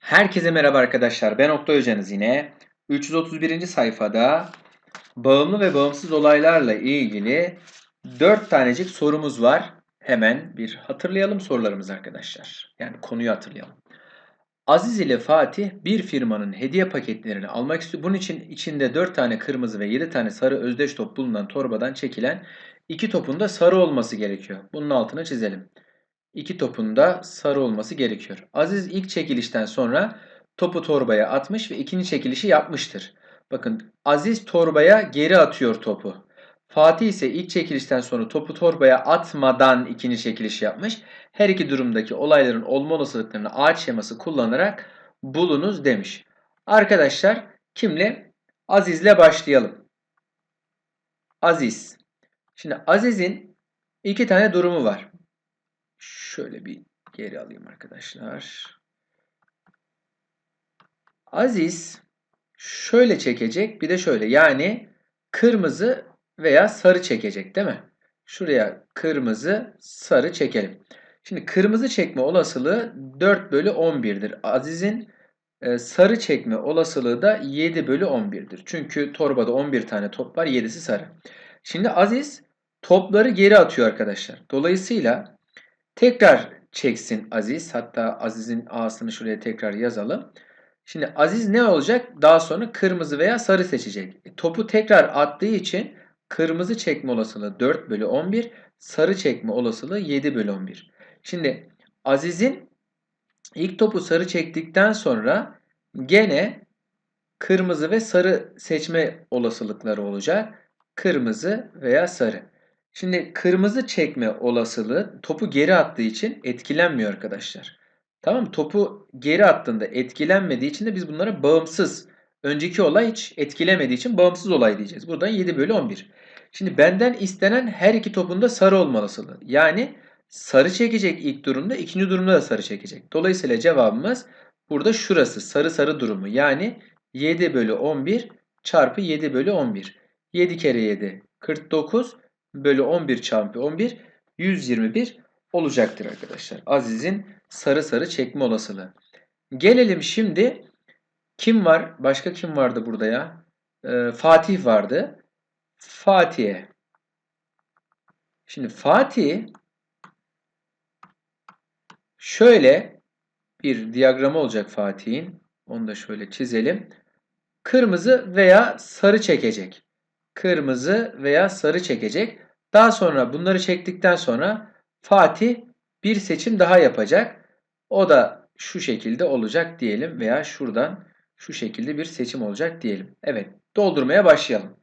Herkese merhaba arkadaşlar. Ben Oktay Hocanız yine. 331. sayfada bağımlı ve bağımsız olaylarla ilgili 4 tanecik sorumuz var. Hemen bir hatırlayalım sorularımızı arkadaşlar. Yani konuyu hatırlayalım. Aziz ile Fatih bir firmanın hediye paketlerini almak istiyor. Bunun için içinde 4 tane kırmızı ve 7 tane sarı özdeş top bulunan torbadan çekilen iki topun da sarı olması gerekiyor. Bunun altını çizelim. İki topun da sarı olması gerekiyor. Aziz ilk çekilişten sonra topu torbaya atmış ve ikinci çekilişi yapmıştır. Bakın Aziz torbaya geri atıyor topu. Fatih ise ilk çekilişten sonra topu torbaya atmadan ikinci çekiliş yapmış. Her iki durumdaki olayların olma olasılıklarını ağaç şeması kullanarak bulunuz demiş. Arkadaşlar kimle? Aziz'le başlayalım. Aziz. Şimdi Aziz'in iki tane durumu var. Şöyle bir geri alayım arkadaşlar. Aziz şöyle çekecek bir de şöyle yani kırmızı veya sarı çekecek değil mi? Şuraya kırmızı sarı çekelim. Şimdi kırmızı çekme olasılığı 4 bölü 11'dir. Aziz'in e, sarı çekme olasılığı da 7 bölü 11'dir. Çünkü torbada 11 tane top var 7'si sarı. Şimdi Aziz topları geri atıyor arkadaşlar. Dolayısıyla Tekrar çeksin Aziz. Hatta Aziz'in A'sını şuraya tekrar yazalım. Şimdi Aziz ne olacak? Daha sonra kırmızı veya sarı seçecek. E, topu tekrar attığı için kırmızı çekme olasılığı 4 bölü 11. Sarı çekme olasılığı 7 bölü 11. Şimdi Aziz'in ilk topu sarı çektikten sonra gene kırmızı ve sarı seçme olasılıkları olacak. Kırmızı veya sarı. Şimdi kırmızı çekme olasılığı topu geri attığı için etkilenmiyor arkadaşlar. Tamam? Topu geri attığında etkilenmediği için de biz bunlara bağımsız. Önceki olay hiç etkilemediği için bağımsız olay diyeceğiz. Buradan 7 bölü 11. Şimdi benden istenen her iki topun da sarı olma olasılığı. Yani sarı çekecek ilk durumda, ikinci durumda da sarı çekecek. Dolayısıyla cevabımız burada şurası sarı sarı durumu. Yani 7 bölü 11 çarpı 7 bölü 11. 7 kere 7 49 bölü 11 çarpı 11 121 olacaktır arkadaşlar. Aziz'in sarı sarı çekme olasılığı. Gelelim şimdi kim var? Başka kim vardı burada ya? Ee, Fatih vardı. Fatih'e. Şimdi Fatih şöyle bir diyagramı olacak Fatih'in. Onu da şöyle çizelim. Kırmızı veya sarı çekecek kırmızı veya sarı çekecek. Daha sonra bunları çektikten sonra Fatih bir seçim daha yapacak. O da şu şekilde olacak diyelim veya şuradan şu şekilde bir seçim olacak diyelim. Evet doldurmaya başlayalım.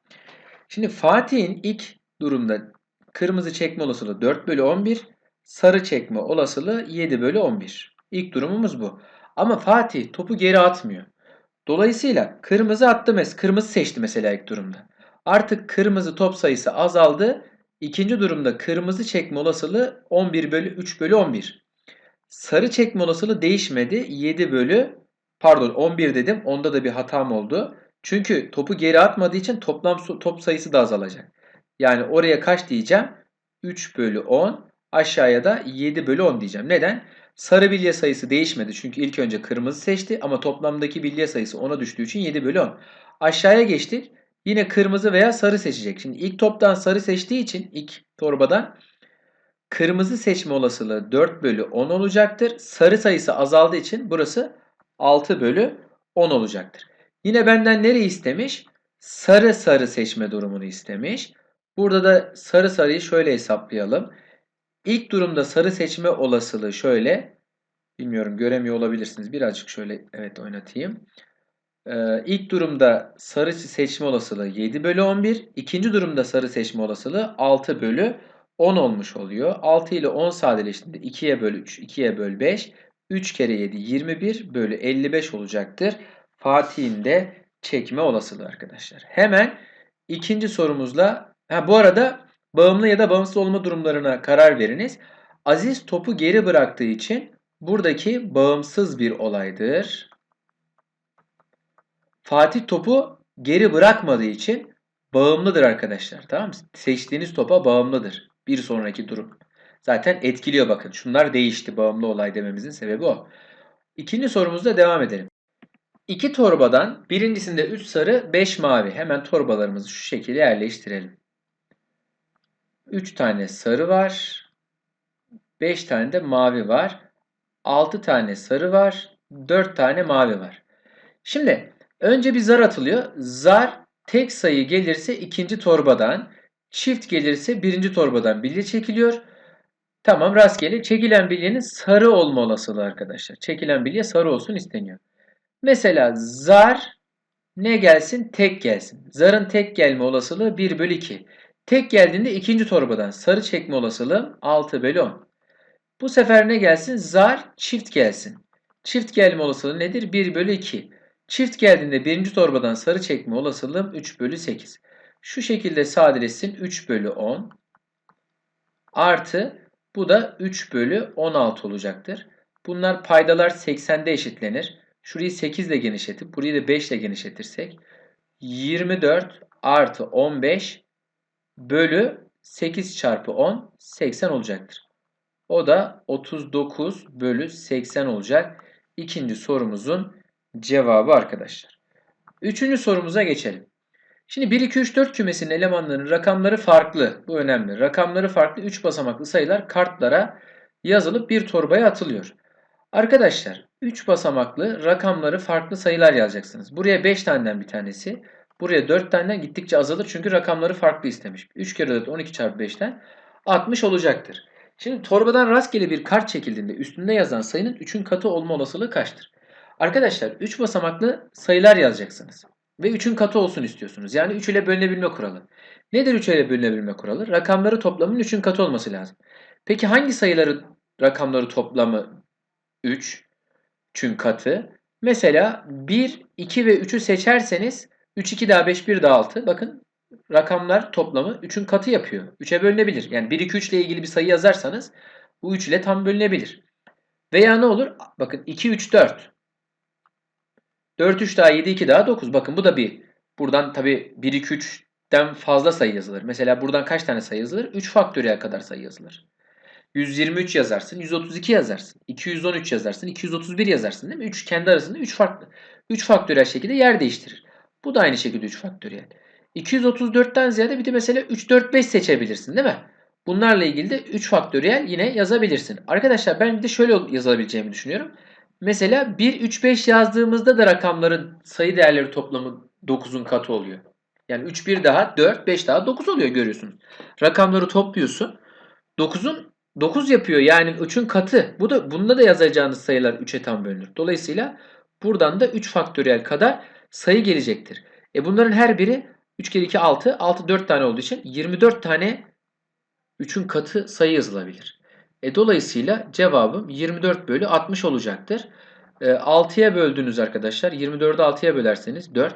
Şimdi Fatih'in ilk durumda kırmızı çekme olasılığı 4 bölü 11, sarı çekme olasılığı 7 bölü 11. İlk durumumuz bu. Ama Fatih topu geri atmıyor. Dolayısıyla kırmızı attı mesela, kırmızı seçti mesela ilk durumda. Artık kırmızı top sayısı azaldı. İkinci durumda kırmızı çekme olasılığı 11 bölü 3 bölü 11. Sarı çekme olasılığı değişmedi. 7 bölü pardon 11 dedim. Onda da bir hatam oldu. Çünkü topu geri atmadığı için toplam top sayısı da azalacak. Yani oraya kaç diyeceğim? 3 bölü 10. Aşağıya da 7 bölü 10 diyeceğim. Neden? Sarı bilye sayısı değişmedi. Çünkü ilk önce kırmızı seçti ama toplamdaki bilye sayısı 10'a düştüğü için 7 bölü 10. Aşağıya geçtik. Yine kırmızı veya sarı seçecek. Şimdi ilk toptan sarı seçtiği için ilk torbadan kırmızı seçme olasılığı 4 bölü 10 olacaktır. Sarı sayısı azaldığı için burası 6 bölü 10 olacaktır. Yine benden nereyi istemiş? Sarı sarı seçme durumunu istemiş. Burada da sarı sarıyı şöyle hesaplayalım. İlk durumda sarı seçme olasılığı şöyle. Bilmiyorum göremiyor olabilirsiniz. Birazcık şöyle evet oynatayım. Ee, ilk durumda sarı seçme olasılığı 7 bölü 11. İkinci durumda sarı seçme olasılığı 6 bölü 10 olmuş oluyor. 6 ile 10 sadeleştiğinde 2'ye bölü 3, 2'ye bölü 5. 3 kere 7 21 bölü 55 olacaktır. Fatih'in de çekme olasılığı arkadaşlar. Hemen ikinci sorumuzla ha, bu arada bağımlı ya da bağımsız olma durumlarına karar veriniz. Aziz topu geri bıraktığı için buradaki bağımsız bir olaydır. Fatih topu geri bırakmadığı için bağımlıdır arkadaşlar. Tamam mı? Seçtiğiniz topa bağımlıdır. Bir sonraki durum. Zaten etkiliyor bakın. Şunlar değişti. Bağımlı olay dememizin sebebi o. İkinci sorumuzda devam edelim. İki torbadan birincisinde 3 sarı 5 mavi. Hemen torbalarımızı şu şekilde yerleştirelim. 3 tane sarı var. 5 tane de mavi var. 6 tane sarı var. 4 tane mavi var. Şimdi önce bir zar atılıyor. Zar tek sayı gelirse ikinci torbadan, çift gelirse birinci torbadan bilye çekiliyor. Tamam rastgele. Çekilen bilyenin sarı olma olasılığı arkadaşlar. Çekilen bilye sarı olsun isteniyor. Mesela zar ne gelsin? Tek gelsin. Zarın tek gelme olasılığı 1 bölü 2. Tek geldiğinde ikinci torbadan sarı çekme olasılığı 6 bölü 10. Bu sefer ne gelsin? Zar çift gelsin. Çift gelme olasılığı nedir? 1 bölü 2. Çift geldiğinde birinci torbadan sarı çekme olasılığım 3 bölü 8. Şu şekilde sadeleşsin 3 bölü 10 artı bu da 3 bölü 16 olacaktır. Bunlar paydalar 80'de eşitlenir. Şurayı 8 ile genişletip burayı da 5 ile genişletirsek 24 artı 15 bölü 8 çarpı 10 80 olacaktır. O da 39 bölü 80 olacak. İkinci sorumuzun cevabı arkadaşlar. Üçüncü sorumuza geçelim. Şimdi 1, 2, 3, 4 kümesinin elemanlarının rakamları farklı. Bu önemli. Rakamları farklı 3 basamaklı sayılar kartlara yazılıp bir torbaya atılıyor. Arkadaşlar 3 basamaklı rakamları farklı sayılar yazacaksınız. Buraya 5 taneden bir tanesi. Buraya 4 taneden gittikçe azalır çünkü rakamları farklı istemiş. 3 kere 4 12 çarpı 5'ten 60 olacaktır. Şimdi torbadan rastgele bir kart çekildiğinde üstünde yazan sayının 3'ün katı olma olasılığı kaçtır? Arkadaşlar 3 basamaklı sayılar yazacaksınız. Ve 3'ün katı olsun istiyorsunuz. Yani 3 ile bölünebilme kuralı. Nedir 3 ile bölünebilme kuralı? Rakamları toplamının 3'ün katı olması lazım. Peki hangi sayıları rakamları toplamı 3? 3'ün katı. Mesela 1, 2 ve 3'ü seçerseniz 3, 2 daha 5, 1 daha 6. Bakın rakamlar toplamı 3'ün katı yapıyor. 3'e bölünebilir. Yani 1, 2, 3 ile ilgili bir sayı yazarsanız bu 3 ile tam bölünebilir. Veya ne olur? Bakın 2, 3, 4. 4, 3 daha 7, 2 daha 9. Bakın bu da bir. Buradan tabi 1, 2, 3'ten fazla sayı yazılır. Mesela buradan kaç tane sayı yazılır? 3 faktöriyel kadar sayı yazılır. 123 yazarsın, 132 yazarsın, 213 yazarsın, 231 yazarsın değil mi? 3 kendi arasında 3 farklı. 3 faktöriyel şekilde yer değiştirir. Bu da aynı şekilde 3 faktöriyel. 234'ten ziyade bir de mesela 3, 4, 5 seçebilirsin değil mi? Bunlarla ilgili de 3 faktöriyel yine yazabilirsin. Arkadaşlar ben bir de şöyle yazabileceğimi düşünüyorum. Mesela 1, 3, 5 yazdığımızda da rakamların sayı değerleri toplamı 9'un katı oluyor. Yani 3, 1 daha 4, 5 daha 9 oluyor görüyorsunuz. Rakamları topluyorsun. 9'un 9 yapıyor yani 3'ün katı. Bu da bunda da yazacağınız sayılar 3'e tam bölünür. Dolayısıyla buradan da 3 faktöriyel kadar sayı gelecektir. E bunların her biri 3 kere 2 6. 6 4 tane olduğu için 24 tane 3'ün katı sayı yazılabilir. E dolayısıyla cevabım 24 bölü 60 olacaktır. E, 6'ya böldünüz arkadaşlar. 24'ü 6'ya bölerseniz 4.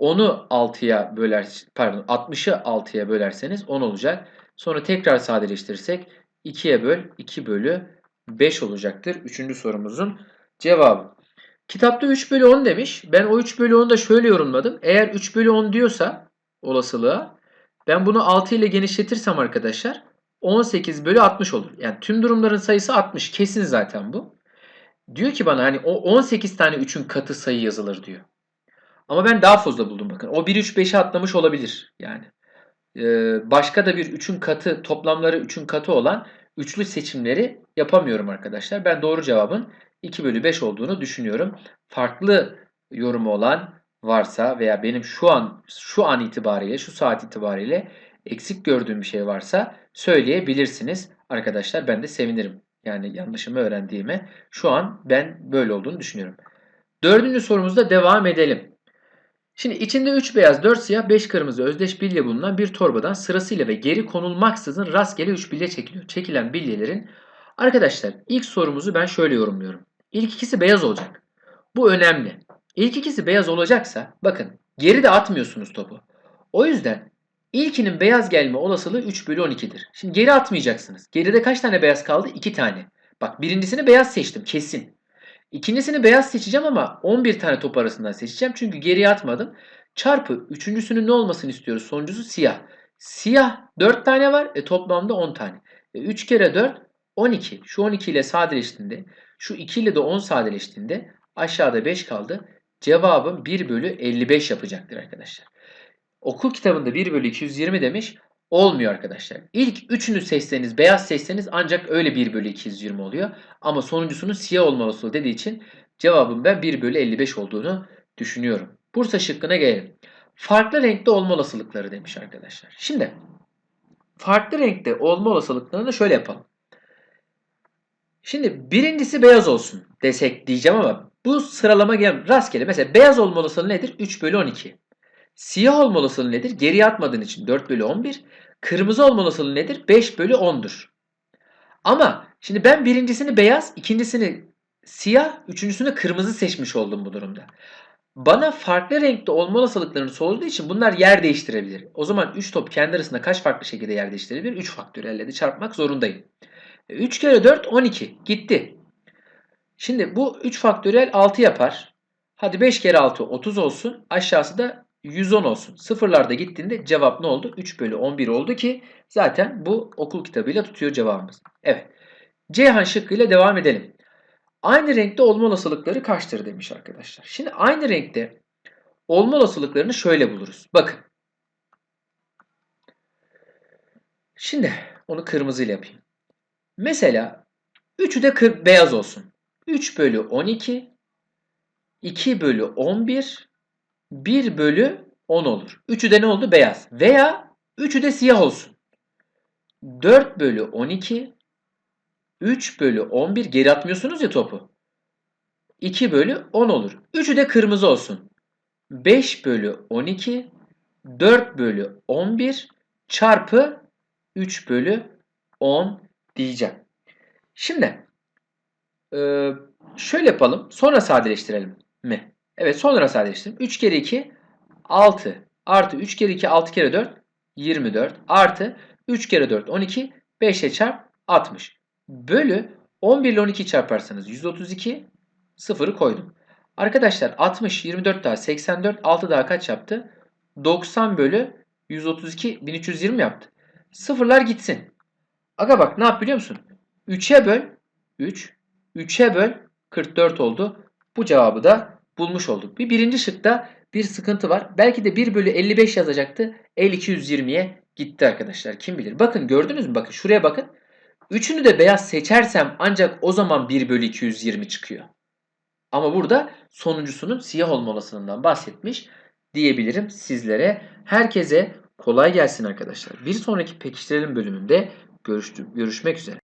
10'u 6'ya böler pardon 60'ı 6'ya bölerseniz 10 olacak. Sonra tekrar sadeleştirirsek 2'ye böl 2 bölü 5 olacaktır. Üçüncü sorumuzun cevabı. Kitapta 3 bölü 10 demiş. Ben o 3 bölü 10'u da şöyle yorumladım. Eğer 3 bölü 10 diyorsa olasılığa ben bunu 6 ile genişletirsem arkadaşlar 18 bölü 60 olur. Yani tüm durumların sayısı 60. Kesin zaten bu. Diyor ki bana hani o 18 tane 3'ün katı sayı yazılır diyor. Ama ben daha fazla buldum bakın. O 1 3 5'e atlamış olabilir yani. Ee, başka da bir 3'ün katı toplamları 3'ün katı olan üçlü seçimleri yapamıyorum arkadaşlar. Ben doğru cevabın 2 bölü 5 olduğunu düşünüyorum. Farklı yorumu olan varsa veya benim şu an şu an itibariyle şu saat itibariyle eksik gördüğüm bir şey varsa söyleyebilirsiniz. Arkadaşlar ben de sevinirim. Yani yanlışımı öğrendiğime şu an ben böyle olduğunu düşünüyorum. Dördüncü sorumuzda devam edelim. Şimdi içinde 3 beyaz, 4 siyah, 5 kırmızı özdeş bilye bulunan bir torbadan sırasıyla ve geri konulmaksızın rastgele 3 bilye çekiliyor. Çekilen bilyelerin arkadaşlar ilk sorumuzu ben şöyle yorumluyorum. İlk ikisi beyaz olacak. Bu önemli. İlk ikisi beyaz olacaksa bakın geri de atmıyorsunuz topu. O yüzden ilkinin beyaz gelme olasılığı 3 bölü 12'dir. Şimdi geri atmayacaksınız. Geride kaç tane beyaz kaldı? 2 tane. Bak birincisini beyaz seçtim kesin. İkincisini beyaz seçeceğim ama 11 tane top arasından seçeceğim. Çünkü geriye atmadım. Çarpı üçüncüsünün ne olmasını istiyoruz? Sonuncusu siyah. Siyah 4 tane var. E toplamda 10 tane. E 3 kere 4 12. Şu 12 ile sadeleştiğinde Şu 2 ile de 10 sadeleştiğinde aşağıda 5 kaldı. Cevabım 1 bölü 55 yapacaktır arkadaşlar. Okul kitabında 1 bölü 220 demiş. Olmuyor arkadaşlar. İlk üçünü seçseniz, beyaz seçseniz ancak öyle 1 bölü 220 oluyor. Ama sonuncusunun siyah olma olasılığı dediği için cevabım ben 1 bölü 55 olduğunu düşünüyorum. Bursa şıkkına gelelim. Farklı renkte olma olasılıkları demiş arkadaşlar. Şimdi farklı renkte olma olasılıklarını şöyle yapalım. Şimdi birincisi beyaz olsun desek diyeceğim ama bu sıralama gel rastgele. Mesela beyaz olma olasılığı nedir? 3 bölü 12. Siyah olma olasılığı nedir? Geriye atmadığın için 4 bölü 11. Kırmızı olma olasılığı nedir? 5 bölü 10'dur. Ama şimdi ben birincisini beyaz, ikincisini siyah, üçüncüsünü kırmızı seçmiş oldum bu durumda. Bana farklı renkte olma olasılıklarını sorduğu için bunlar yer değiştirebilir. O zaman 3 top kendi arasında kaç farklı şekilde yer değiştirebilir? 3 faktöriyelle de çarpmak zorundayım. 3 kere 4 12 gitti. Şimdi bu 3 faktöriyel 6 yapar. Hadi 5 kere 6 30 olsun. Aşağısı da 110 olsun. Sıfırlarda gittiğinde cevap ne oldu? 3 bölü 11 oldu ki zaten bu okul kitabıyla tutuyor cevabımız. Evet. Ceyhan şıkkıyla devam edelim. Aynı renkte olma olasılıkları kaçtır demiş arkadaşlar. Şimdi aynı renkte olma olasılıklarını şöyle buluruz. Bakın. Şimdi onu kırmızıyla yapayım. Mesela 3'ü de beyaz olsun. 3 bölü 12, 2 bölü 11, 1 bölü 10 olur. 3'ü de ne oldu? Beyaz. Veya 3'ü de siyah olsun. 4 bölü 12, 3 bölü 11 geri atmıyorsunuz ya topu. 2 bölü 10 olur. 3'ü de kırmızı olsun. 5 bölü 12, 4 bölü 11 çarpı 3 bölü 10 diyeceğim. Şimdi şöyle yapalım. Sonra sadeleştirelim mi? Evet sonra sadeleştirelim. 3 kere 2 6 artı 3 kere 2 6 kere 4 24 artı 3 kere 4 12 5 ile çarp 60 bölü 11 ile 12 çarparsanız 132 sıfırı koydum. Arkadaşlar 60 24 daha 84 6 daha kaç yaptı? 90 bölü 132 1320 yaptı. Sıfırlar gitsin. Aga bak ne yap biliyor musun? 3'e böl 3. 3'e böl 44 oldu. Bu cevabı da bulmuş olduk. Bir birinci şıkta bir sıkıntı var. Belki de 1 bölü 55 yazacaktı. 5220'ye gitti arkadaşlar. Kim bilir. Bakın gördünüz mü? Bakın şuraya bakın. Üçünü de beyaz seçersem ancak o zaman 1 bölü 220 çıkıyor. Ama burada sonuncusunun siyah olma olasılığından bahsetmiş diyebilirim sizlere. Herkese kolay gelsin arkadaşlar. Bir sonraki pekiştirelim bölümünde görüşmek üzere.